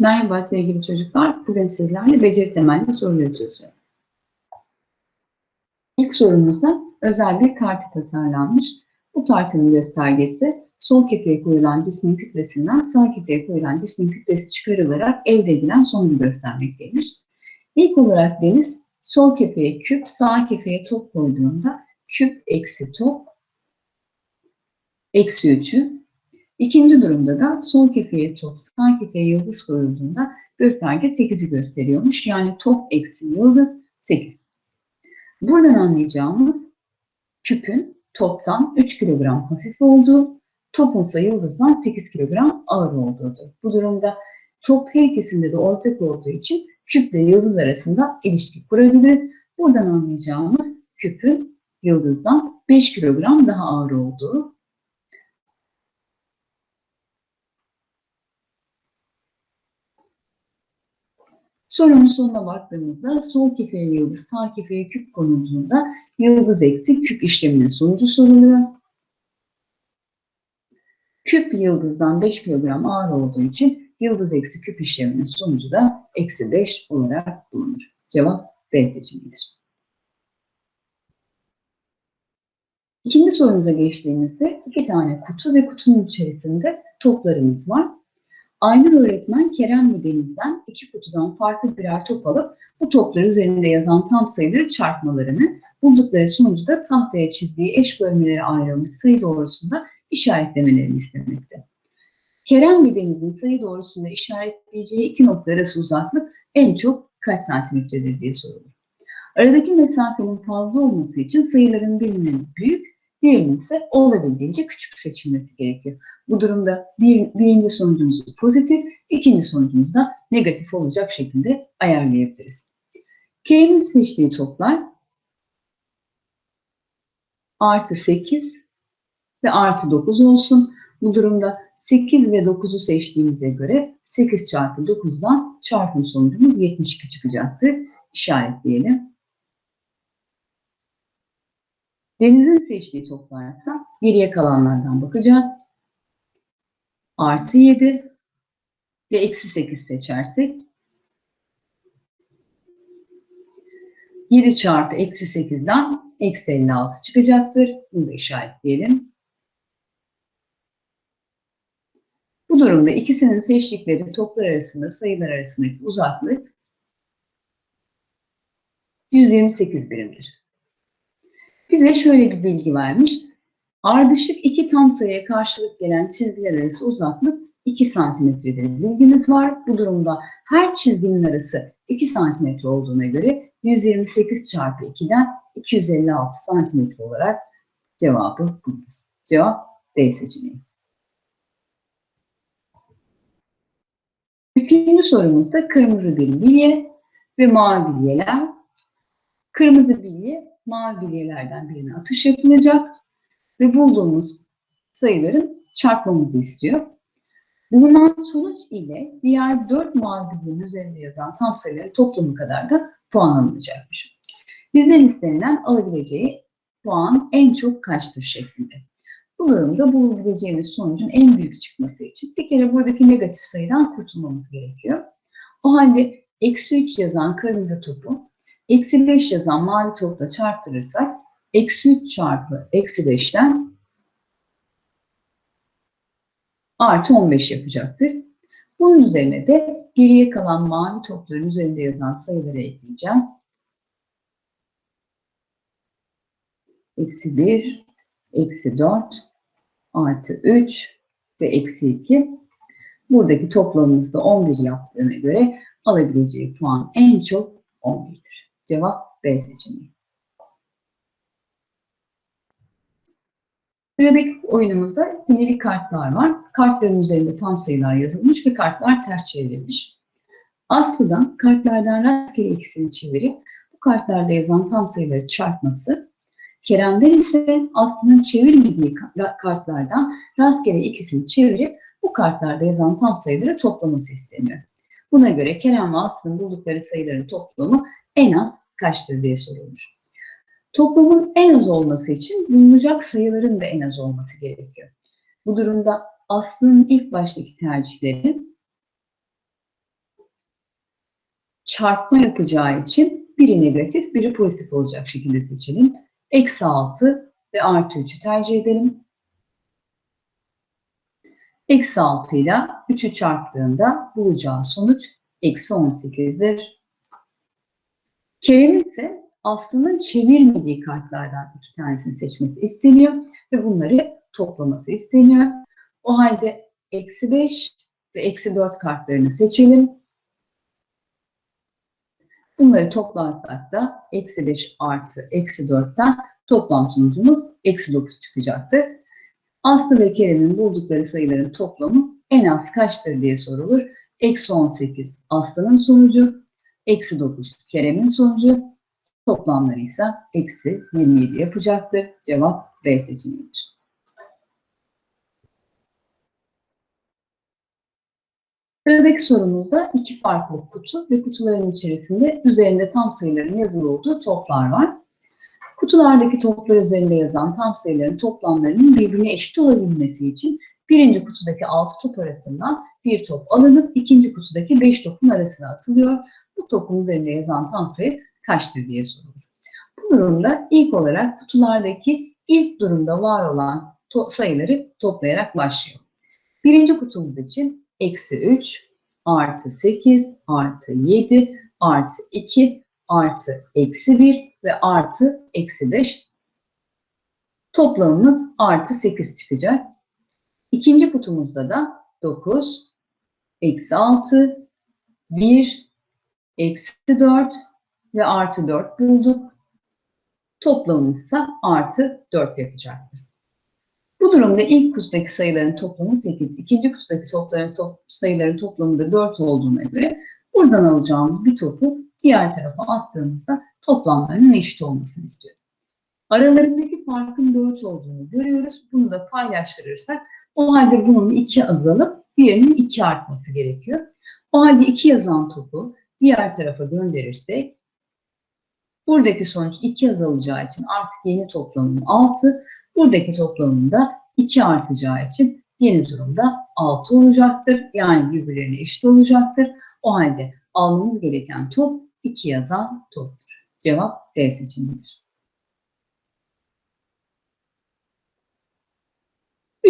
Merhaba sevgili çocuklar. Bugün sizlerle beceri temelli soruları çözeceğiz. İlk sorumuzda özel bir tartı tasarlanmış. Bu tartının göstergesi sol kefeye koyulan cismin kütlesinden sağ kefeye koyulan cismin kütlesi çıkarılarak elde edilen sonucu göstermekteymiş. İlk olarak deniz sol kefeye küp, sağ kefeye top koyduğunda küp eksi top eksi 3'ü İkinci durumda da sol kefeye top, sağ kefeye yıldız koyulduğunda gösterge 8'i gösteriyormuş. Yani top eksi yıldız 8. Buradan anlayacağımız küpün toptan 3 kilogram hafif olduğu, topun ise yıldızdan 8 kilogram ağır olduğudur. Bu durumda top her ikisinde de ortak olduğu için küple yıldız arasında ilişki kurabiliriz. Buradan anlayacağımız küpün yıldızdan 5 kilogram daha ağır olduğu Sorunun sonuna baktığımızda sol kefeye yıldız, sağ kefeye küp konulduğunda yıldız eksi küp işleminin sonucu soruluyor. Küp yıldızdan 5 kilogram ağır olduğu için yıldız eksi küp işleminin sonucu da eksi 5 olarak bulunur. Cevap B seçeneğidir. İkinci sorumuza geçtiğimizde iki tane kutu ve kutunun içerisinde toplarımız var. Aynur öğretmen Kerem ve Deniz'den iki kutudan farklı birer top alıp bu toplar üzerinde yazan tam sayıları çarpmalarını, buldukları sonucu tahtaya çizdiği eş bölmelere ayrılmış sayı doğrusunda işaretlemelerini istemekte. Kerem ve Deniz'in sayı doğrusunda işaretleyeceği iki nokta arası uzaklık en çok kaç santimetredir diye sorulur. Aradaki mesafenin fazla olması için sayıların birinin büyük, diğerinin ise olabildiğince küçük seçilmesi gerekiyor. Bu durumda bir, birinci sonucumuzu pozitif, ikinci sonucumuzu da negatif olacak şekilde ayarlayabiliriz. K'nin seçtiği toplar artı 8 ve artı 9 olsun. Bu durumda 8 ve 9'u seçtiğimize göre 8 çarpı 9'dan çarpım sonucumuz 72 çıkacaktır. İşaretleyelim. Deniz'in seçtiği toplarsa geriye kalanlardan bakacağız artı 7 ve eksi 8 seçersek 7 çarpı eksi 8'den eksi 56 çıkacaktır. Bunu da işaretleyelim. Bu durumda ikisinin seçtikleri toplar arasında sayılar arasındaki uzaklık 128 birimdir. Bize şöyle bir bilgi vermiş. Ardışık iki tam sayıya karşılık gelen çizgiler arası uzaklık 2 santimetredir bilgimiz var. Bu durumda her çizginin arası 2 santimetre olduğuna göre 128 çarpı 2'den 256 santimetre olarak cevabı buluruz. Cevap D seçeneği. Üçüncü sorumuzda kırmızı bir bilye ve mavi bilyeler. Kırmızı bilye mavi bilyelerden birine atış yapılacak ve bulduğumuz sayıların çarpmamızı istiyor. Bulunan sonuç ile diğer dört mavi bilginin üzerinde yazan tam sayıların toplamı kadar da puan alınacakmış. Bizden istenilen alabileceği puan en çok kaçtır şeklinde. Bu durumda bulabileceğimiz sonucun en büyük çıkması için bir kere buradaki negatif sayıdan kurtulmamız gerekiyor. O halde eksi 3 yazan kırmızı topu eksi 5 yazan mavi topla çarptırırsak eksi 3 çarpı eksi 5'ten artı 15 yapacaktır. Bunun üzerine de geriye kalan mavi topların üzerinde yazan sayıları ekleyeceğiz. Eksi 1, eksi 4, artı 3 ve eksi 2. Buradaki toplamımızda 11 yaptığına göre alabileceği puan en çok 11'dir. Cevap B seçeneği. Sıradaki oyunumuzda yine kartlar var. Kartların üzerinde tam sayılar yazılmış ve kartlar ters çevrilmiş. Aslı'dan kartlardan rastgele ikisini çevirip bu kartlarda yazan tam sayıları çarpması, Kerem'den ise Aslı'nın çevirmediği kartlardan rastgele ikisini çevirip bu kartlarda yazan tam sayıları toplaması isteniyor. Buna göre Kerem ve Aslı'nın buldukları sayıların toplamı en az kaçtır diye sorulmuş. Toplamın en az olması için bulunacak sayıların da en az olması gerekiyor. Bu durumda Aslı'nın ilk baştaki tercihleri çarpma yapacağı için biri negatif, biri pozitif olacak şekilde seçelim. Eksi 6 ve artı 3'ü tercih edelim. Eksi 6 ile 3'ü çarptığında bulacağı sonuç eksi 18'dir. Kerem'in ise Aslı'nın çevirmediği kartlardan iki tanesini seçmesi isteniyor ve bunları toplaması isteniyor. O halde eksi 5 ve eksi 4 kartlarını seçelim. Bunları toplarsak da eksi 5 artı eksi 4'ten toplam sonucumuz eksi 9 çıkacaktır. Aslı ve Kerem'in buldukları sayıların toplamı en az kaçtır diye sorulur. Eksi 18 Aslı'nın sonucu, eksi 9 Kerem'in sonucu, toplamları ise eksi 27 yapacaktır. Cevap B seçeneğidir. Sıradaki sorumuzda iki farklı kutu ve kutuların içerisinde üzerinde tam sayıların yazılı olduğu toplar var. Kutulardaki toplar üzerinde yazan tam sayıların toplamlarının birbirine eşit olabilmesi için birinci kutudaki 6 top arasından bir top alınıp ikinci kutudaki 5 topun arasına atılıyor. Bu topun üzerinde yazan tam sayı kaçtır diye sorulur. Bu durumda ilk olarak kutulardaki ilk durumda var olan to sayıları toplayarak başlıyor. Birinci kutumuz için eksi 3 artı 8 artı 7 artı 2 artı eksi 1 ve artı eksi 5 toplamımız artı 8 çıkacak. İkinci kutumuzda da 9, eksi 6, 1, eksi 4 ve artı 4 bulduk. Toplamımız ise artı 4 yapacaktır. Bu durumda ilk kutudaki sayıların toplamı 8, ikinci kutudaki topların top, sayıların toplamı da 4 olduğuna göre buradan alacağımız bir topu diğer tarafa attığımızda toplamlarının eşit olmasını istiyorum. Aralarındaki farkın 4 olduğunu görüyoruz. Bunu da paylaştırırsak o halde bunun 2 azalıp diğerinin 2 artması gerekiyor. O halde 2 yazan topu diğer tarafa gönderirsek buradaki sonuç 2 azalacağı için artık yeni toplamım 6. Buradaki toplamım da 2 artacağı için yeni durumda 6 olacaktır. Yani birbirlerine eşit olacaktır. O halde almamız gereken top 2 yazan toptur. Cevap D seçeneğidir.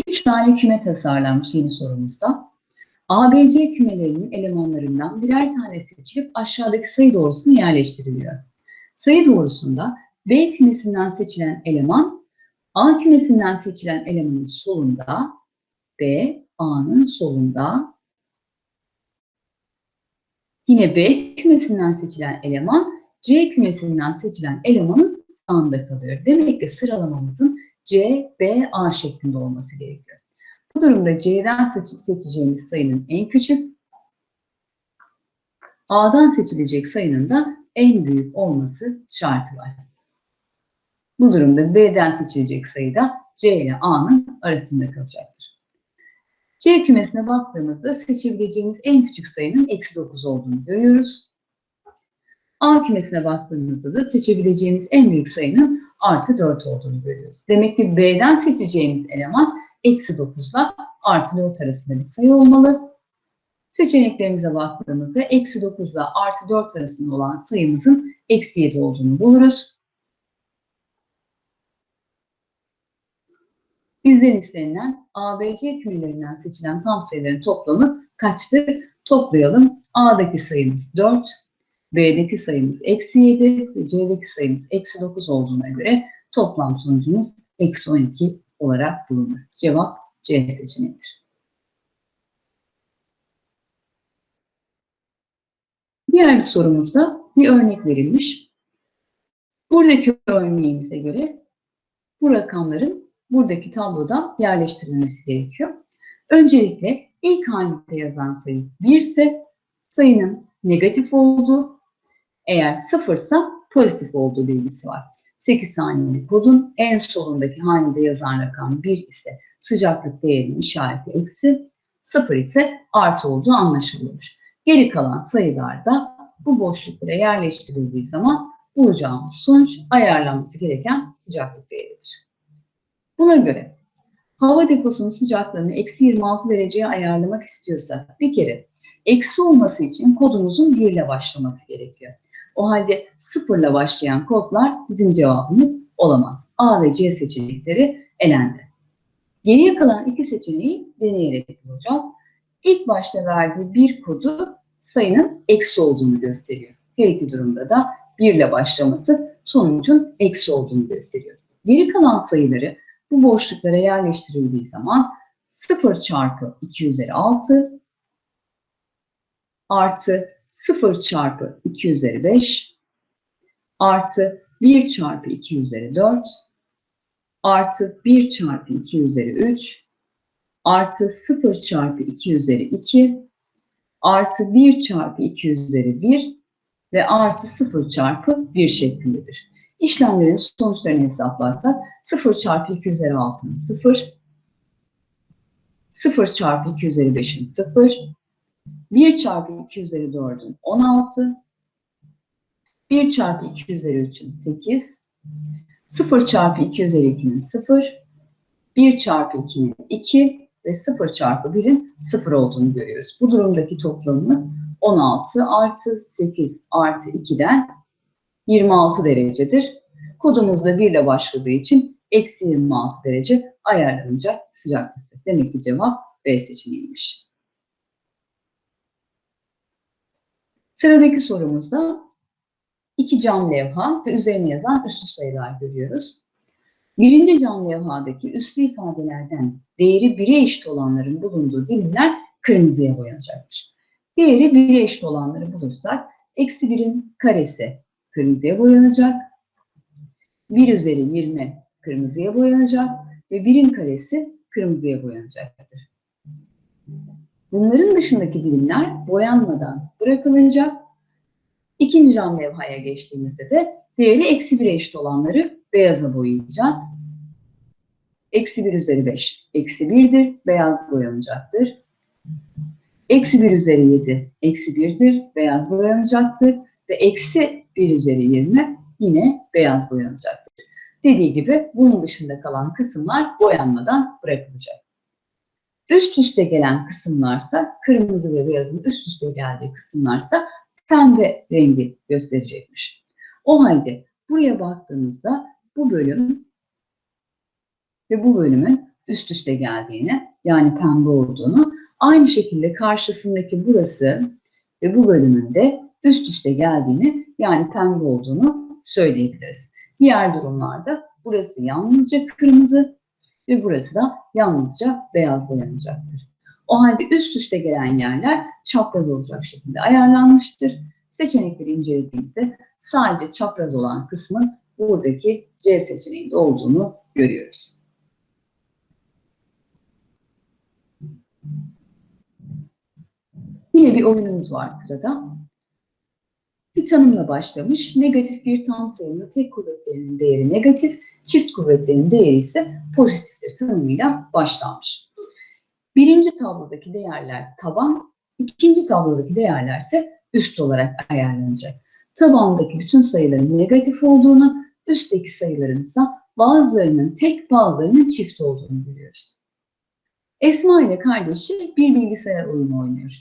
Üç tane küme tasarlanmış yeni sorumuzda. ABC kümelerinin elemanlarından birer tane seçilip aşağıdaki sayı doğrusuna yerleştiriliyor. Sayı doğrusunda B kümesinden seçilen eleman, A kümesinden seçilen elemanın solunda, B, A'nın solunda, yine B kümesinden seçilen eleman, C kümesinden seçilen elemanın sağında kalıyor. Demek ki sıralamamızın C, B, A şeklinde olması gerekiyor. Bu durumda C'den seç seçeceğimiz sayının en küçük, A'dan seçilecek sayının da en büyük olması şartı var. Bu durumda B'den seçilecek sayı da C ile A'nın arasında kalacaktır. C kümesine baktığımızda seçebileceğimiz en küçük sayının eksi 9 olduğunu görüyoruz. A kümesine baktığımızda da seçebileceğimiz en büyük sayının artı 4 olduğunu görüyoruz. Demek ki B'den seçeceğimiz eleman eksi 9 ile artı 4 arasında bir sayı olmalı. Seçeneklerimize baktığımızda eksi 9 ile artı 4 arasında olan sayımızın eksi 7 olduğunu buluruz. Bizden istenilen ABC kümelerinden seçilen tam sayıların toplamı kaçtır? Toplayalım. A'daki sayımız 4, B'deki sayımız eksi 7 ve C'deki sayımız eksi 9 olduğuna göre toplam sonucumuz eksi 12 olarak bulunur. Cevap C seçeneğidir. Diğer bir sorumuzda bir örnek verilmiş. Buradaki örneğimize göre bu rakamların buradaki tabloda yerleştirilmesi gerekiyor. Öncelikle ilk halinde yazan sayı 1 ise sayının negatif olduğu, eğer sıfırsa pozitif olduğu bilgisi var. 8 saniyelik kodun en solundaki hanede yazan rakam 1 ise sıcaklık değerinin işareti eksi, 0 ise artı olduğu anlaşılıyor. Geri kalan sayılar da bu boşluklara yerleştirildiği zaman bulacağımız sonuç ayarlanması gereken sıcaklık değeridir. Buna göre hava deposunun sıcaklığını eksi 26 dereceye ayarlamak istiyorsak bir kere Eksi olması için kodumuzun 1 ile başlaması gerekiyor. O halde 0 ile başlayan kodlar bizim cevabımız olamaz. A ve C seçenekleri elendi. Geriye kalan iki seçeneği deneyerek bulacağız. İlk başta verdiği bir kodu sayının eksi olduğunu gösteriyor. Her iki durumda da 1 ile başlaması sonucun eksi olduğunu gösteriyor. Geri kalan sayıları bu boşluklara yerleştirildiği zaman 0 çarpı 2 üzeri 6 artı 0 çarpı 2 üzeri 5 artı 1 çarpı 2 üzeri 4 artı 1 çarpı 2 üzeri 3 artı 0 çarpı 2 üzeri 2 artı 1 çarpı 2 üzeri 1 ve artı 0 çarpı 1 şeklindedir. İşlemlerin sonuçlarını hesaplarsak 0 çarpı 2 üzeri 6'nın 0, 0 çarpı 2 üzeri 5'in 0, 1 çarpı 2 üzeri 4'ün 16, 1 çarpı 2 üzeri 3'ün 8, 0 çarpı 2 üzeri 2'nin 0, 1 çarpı 2'nin 2 ve 0 çarpı 1'in 0 olduğunu görüyoruz. Bu durumdaki toplamımız 16 artı 8 artı 2'den 26 derecedir. Kodumuz da 1 ile başladığı için eksi 26 derece ayarlanacak sıcaklıkta. Demek ki cevap B seçeneğiymiş. Sıradaki sorumuzda iki cam levha ve üzerine yazan üslü sayılar görüyoruz. Birinci cam levhadaki üslü ifadelerden değeri 1'e eşit olanların bulunduğu dilimler kırmızıya boyanacaktır. Değeri 1'e eşit olanları bulursak eksi 1'in karesi kırmızıya boyanacak. 1 üzeri 20 kırmızıya boyanacak ve 1'in karesi kırmızıya boyanacaktır. Bunların dışındaki dilimler boyanmadan bırakılacak. İkinci cam levhaya geçtiğimizde de değeri eksi 1'e eşit olanları beyaza boyayacağız. Eksi 1 üzeri 5 eksi 1'dir, beyaz boyanacaktır. Eksi 1 üzeri 7 eksi 1'dir, beyaz boyanacaktır. Ve eksi 1 üzeri 20 yine beyaz boyanacaktır. Dediği gibi bunun dışında kalan kısımlar boyanmadan bırakılacak. Üst üste gelen kısımlarsa, kırmızı ve beyazın üst üste geldiği kısımlarsa pembe rengi gösterecekmiş. O halde buraya baktığımızda bu bölüm ve bu bölümün üst üste geldiğini, yani pembe olduğunu, aynı şekilde karşısındaki burası ve bu bölümün de üst üste geldiğini, yani pembe olduğunu söyleyebiliriz. Diğer durumlarda burası yalnızca kırmızı ve burası da yalnızca beyaz boyanacaktır. O halde üst üste gelen yerler çapraz olacak şekilde ayarlanmıştır. Seçenekleri incelediğimizde sadece çapraz olan kısmın buradaki C seçeneğinde olduğunu görüyoruz. Yine bir oyunumuz var sırada. Bir tanımla başlamış. Negatif bir tam sayının tek kuvvetlerinin değeri negatif, çift kuvvetlerin değeri ise pozitiftir tanımıyla başlanmış. Birinci tablodaki değerler taban, ikinci tablodaki değerler ise üst olarak ayarlanacak. Tabandaki bütün sayıların negatif olduğunu, üstteki sayıların ise bazılarının tek bazılarının çift olduğunu görüyoruz. Esma ile kardeşi bir bilgisayar oyunu oynuyor.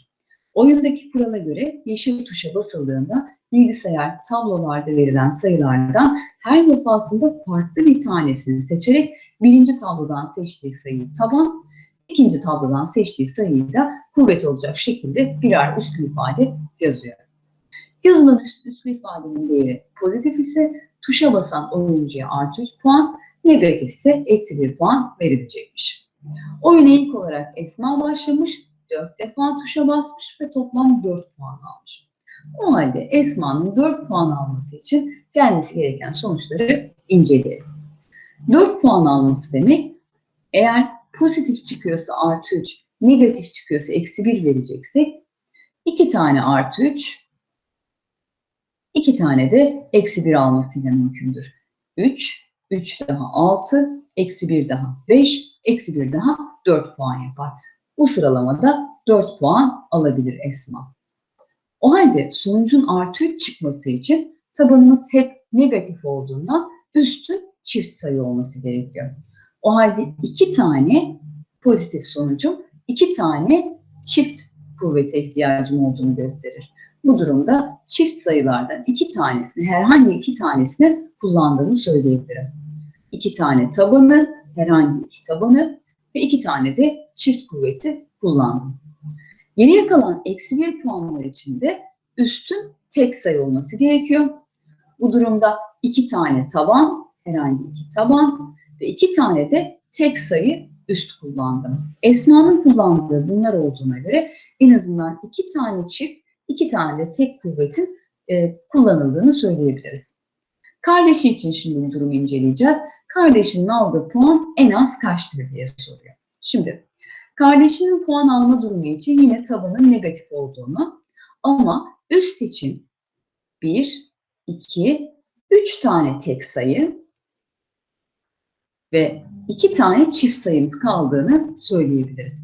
Oyundaki kurala göre yeşil tuşa basıldığında bilgisayar tablolarda verilen sayılardan her defasında farklı bir tanesini seçerek birinci tablodan seçtiği sayıyı taban, ikinci tablodan seçtiği sayıyı da kuvvet olacak şekilde birer üslü ifade yazıyor. Yazılan üslü ifadenin değeri pozitif ise tuşa basan oyuncuya artı 3 puan, negatif ise eksi 1 puan verilecekmiş. Oyuna ilk olarak Esma başlamış, 4 defa tuşa basmış ve toplam 4 puan almış. O halde Esma'nın 4 puan alması için gelmesi gereken sonuçları inceleyelim. 4 puan alması demek eğer pozitif çıkıyorsa artı 3, negatif çıkıyorsa eksi 1 vereceksek 2 tane artı 3, 2 tane de eksi 1 almasıyla mümkündür. 3, 3 daha 6, eksi 1 daha 5, eksi 1 daha 4 puan yapar. Bu sıralamada 4 puan alabilir Esma. O halde sonucun artı 3 çıkması için tabanımız hep negatif olduğundan üstü çift sayı olması gerekiyor. O halde iki tane pozitif sonucum, iki tane çift kuvvete ihtiyacım olduğunu gösterir. Bu durumda çift sayılardan iki tanesini, herhangi iki tanesini kullandığımı söyleyebilirim. İki tane tabanı, herhangi iki tabanı ve iki tane de çift kuvveti kullandım. Geriye kalan eksi bir puanlar için de üstün tek sayı olması gerekiyor. Bu durumda iki tane taban, herhangi iki taban ve iki tane de tek sayı üst kullandım. Esma'nın kullandığı bunlar olduğuna göre en azından iki tane çift, iki tane de tek kuvvetin e, kullanıldığını söyleyebiliriz. Kardeşi için şimdi bir durum inceleyeceğiz. Kardeşinin aldığı puan en az kaçtır diye soruyor. Şimdi kardeşinin puan alma durumu için yine tabanın negatif olduğunu ama üst için 1, 2, 3 tane tek sayı ve 2 tane çift sayımız kaldığını söyleyebiliriz.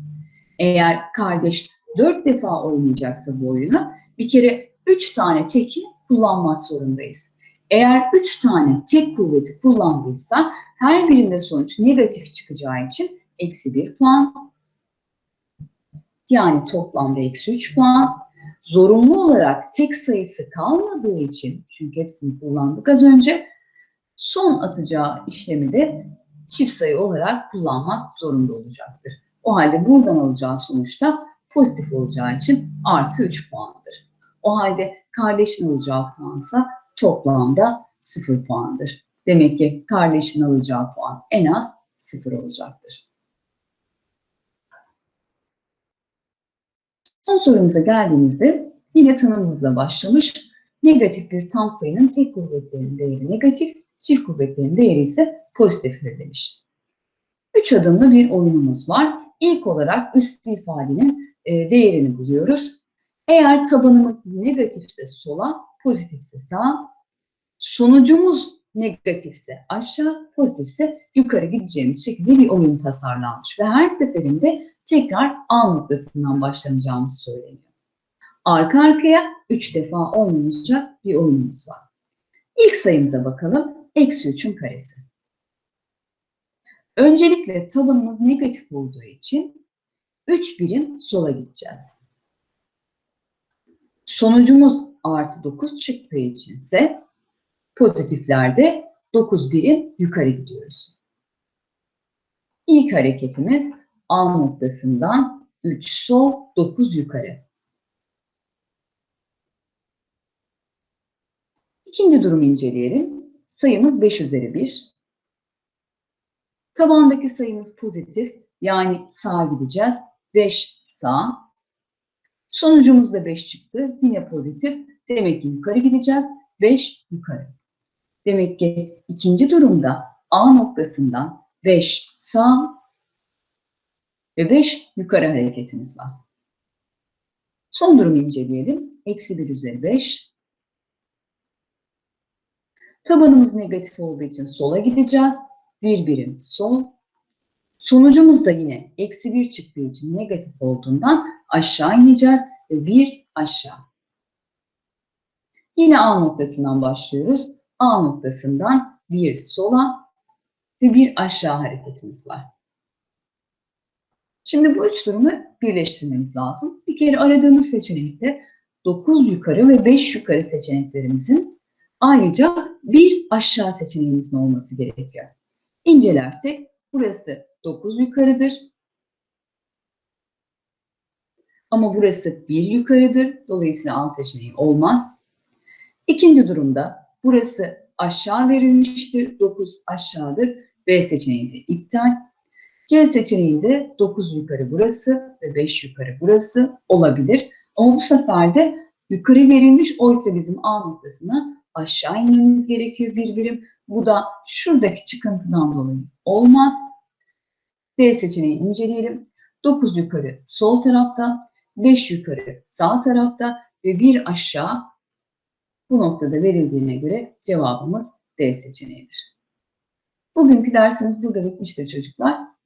Eğer kardeş 4 defa oynayacaksa bu oyunu bir kere 3 tane teki kullanmak zorundayız. Eğer 3 tane tek kuvveti kullandıysa her birinde sonuç negatif çıkacağı için eksi 1 puan. Yani toplamda eksi 3 puan. Zorunlu olarak tek sayısı kalmadığı için, çünkü hepsini kullandık az önce, son atacağı işlemi de çift sayı olarak kullanmak zorunda olacaktır. O halde buradan alacağı sonuçta pozitif olacağı için artı 3 puandır. O halde kardeşin alacağı puansa toplamda 0 puandır. Demek ki kardeşin alacağı puan en az 0 olacaktır. Son sorumuza geldiğimizde yine tanımımızla başlamış. Negatif bir tam sayının tek kuvvetlerinin değeri negatif, çift kuvvetlerin değeri ise pozitiftir demiş. Üç adımlı bir oyunumuz var. İlk olarak üst ifadenin e, değerini buluyoruz. Eğer tabanımız negatifse sola, pozitifse sağa, sonucumuz negatifse aşağı, pozitifse yukarı gideceğimiz şekilde bir oyun tasarlanmış. Ve her seferinde tekrar A noktasından başlanacağımız söyleniyor. Arka arkaya 3 defa oynanacak bir oyunumuz var. İlk sayımıza bakalım. Eksi 3'ün karesi. Öncelikle tabanımız negatif olduğu için 3 birim sola gideceğiz. Sonucumuz artı 9 çıktığı için ise pozitiflerde 9 birim yukarı gidiyoruz. İlk hareketimiz A noktasından 3 sol, 9 yukarı. İkinci durumu inceleyelim. Sayımız 5 üzeri 1. Tabandaki sayımız pozitif. Yani sağa gideceğiz. 5 sağ. Sonucumuz da 5 çıktı. Yine pozitif. Demek ki yukarı gideceğiz. 5 yukarı. Demek ki ikinci durumda A noktasından 5 sağ ve 5 yukarı hareketimiz var. Son durumu inceleyelim. Eksi 1 üzeri 5. Tabanımız negatif olduğu için sola gideceğiz. Bir birim sol. Sonucumuz da yine eksi 1 çıktığı için negatif olduğundan aşağı ineceğiz ve 1 aşağı. Yine A noktasından başlıyoruz. A noktasından bir sola ve bir aşağı hareketimiz var. Şimdi bu üç durumu birleştirmemiz lazım. Bir kere aradığımız seçenekte 9 yukarı ve 5 yukarı seçeneklerimizin ayrıca bir aşağı seçeneğimizin olması gerekiyor. İncelersek burası 9 yukarıdır. Ama burası 1 yukarıdır. Dolayısıyla A seçeneği olmaz. İkinci durumda burası aşağı verilmiştir. 9 aşağıdır. B seçeneği de iptal. C seçeneğinde 9 yukarı burası ve 5 yukarı burası olabilir. Ama bu sefer de yukarı verilmiş oysa bizim A noktasına aşağı inmemiz gerekiyor bir birim. Bu da şuradaki çıkıntıdan dolayı olmaz. D seçeneği inceleyelim. 9 yukarı sol tarafta, 5 yukarı sağ tarafta ve 1 aşağı bu noktada verildiğine göre cevabımız D seçeneğidir. Bugünkü dersimiz burada bitmiştir çocuklar.